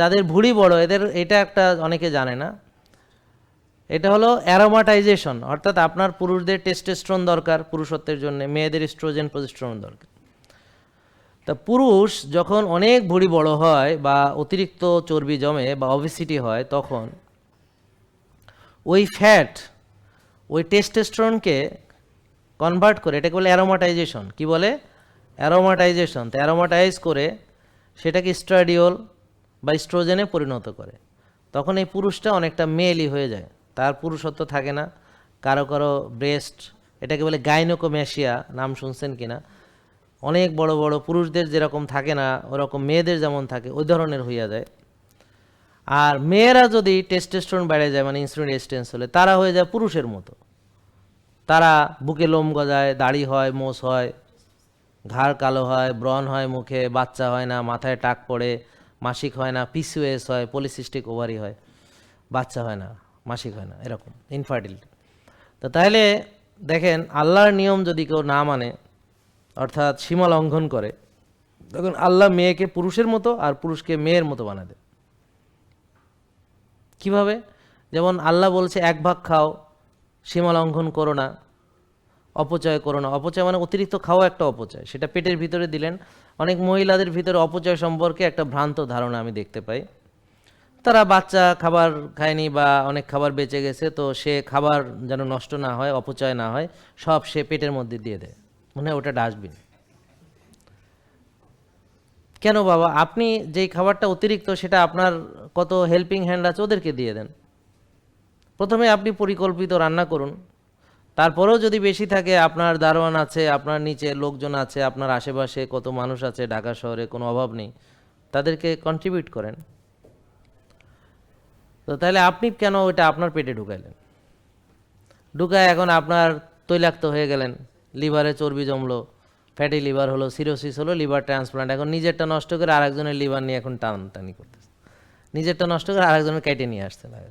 যাদের ভুঁড়ি বড়, এদের এটা একটা অনেকে জানে না। এটা হলো অ্যারোমাটাইজেশন অর্থাৎ আপনার পুরুষদের টেস্টোস্টেরন দরকার, পুরুষত্বের জন্য, মেয়েদের স্ট্রোজেন প্রজেস্টেরন দরকার। তা পুরুষ যখন অনেক ভুঁড়ি বড় হয় বা অতিরিক্ত চর্বি জমে বা অবিসিটি হয়, তখন ওই ফ্যাট ওই টেস্টোস্টেরনকে কনভার্ট করে, এটাকে বলে অ্যারোমাটাইজেশন কি বলে? অ্যারোমাটাইজেশন তো অ্যারোমাটাইজ করে সেটাকে স্ট্রাডিওল বা স্ট্রোজেনে পরিণত করে। তখন এই পুরুষটা অনেকটা মেলই হয়ে যায়। তার পুরুষত্ব থাকে না। কারও কারও ব্রেস্ট এটাকে বলে গাইনোকোম্যাশিয়া নাম শুনছেন কিনা? অনেক বড় বড় পুরুষদের যেরকম থাকে না, ওরকম মেয়েদের যেমন থাকে, ওই ধরনের হইয়া যায়। আর মেয়েরা যদি টেস্টোস্টেরন বেড়ে যায় মানে ইনসুলিন রেজিস্ট্যান্স হলে, তারা হয়ে যায় পুরুষের মতো। তারা বুকে লোম গজায়, দাড়ি হয়, মোষ হয়, ঘাড় কালো হয়, ব্রণ হয় মুখে, বাচ্চা হয় না, মাথায় টাক পড়ে মাসিক হয় না পিসিওএস হয় পলিসিস্টিক ওভারি হয়, বাচ্চা হয় না, মাসিক হয় না, এরকম ইনফার্টিলিটি তো তাহলে দেখেন, আল্লাহর নিয়ম যদি কেউ না মানে অর্থাৎ সীমা লঙ্ঘন করে, তখন আল্লাহ মেয়েকে পুরুষের মতো আর পুরুষকে মেয়ের মতো বানাবে কীভাবে? যেমন আল্লাহ বলছে, এক ভাগ খাও, সীমা লঙ্ঘন করো না। অপচয় করো না। অপচয় মানে অতিরিক্ত খাওয়া একটা অপচয়। সেটা পেটের ভিতরে দিলেন। অনেক মহিলাদের ভিতরে অপচয় সম্পর্কে একটা ভ্রান্ত ধারণা আমি দেখতে পাই। তারা বাচ্চা খাবার খায়নি বা অনেক খাবার বেঁচে গেছে, তো সে খাবার যেন নষ্ট না হয়, অপচয় না হয়, সব সে পেটের মধ্যে দিয়ে দেয়। মনে হয় ওটা ডাস্টবিন। কেন বাবা? আপনি যেই খাবারটা অতিরিক্ত, সেটা আপনার কত হেল্পিং হ্যান্ড আছে, ওদেরকে দিয়ে দেন। প্রথমে আপনি পরিকল্পিত রান্না করুন। তারপরেও যদি বেশি থাকে, আপনার দারোয়ান আছে, আপনার নিচে লোকজন আছে, আপনার আশেপাশে কত মানুষ আছে ঢাকা শহরে, কোনো অভাব নেই, তাদেরকে কন্ট্রিবিউট করেন। তো তাহলে আপনি কেন ওটা আপনার পেটে ঢুকাইলেন? ঢুকায় এখন আপনার তৈলাক্ত হয়ে গেলেন, লিভারে চর্বি জমলো ফ্যাটি লিভার হলো সিরোসিস হলো লিভার ট্রান্সপ্লান্ট এখন নিজেরটা নষ্ট করে আরেকজনের লিভার নিয়ে এখন টানটানি করতেছে। নিজেরটা নষ্ট করে আরেকজনের কেটে নিয়ে আসতে লাগে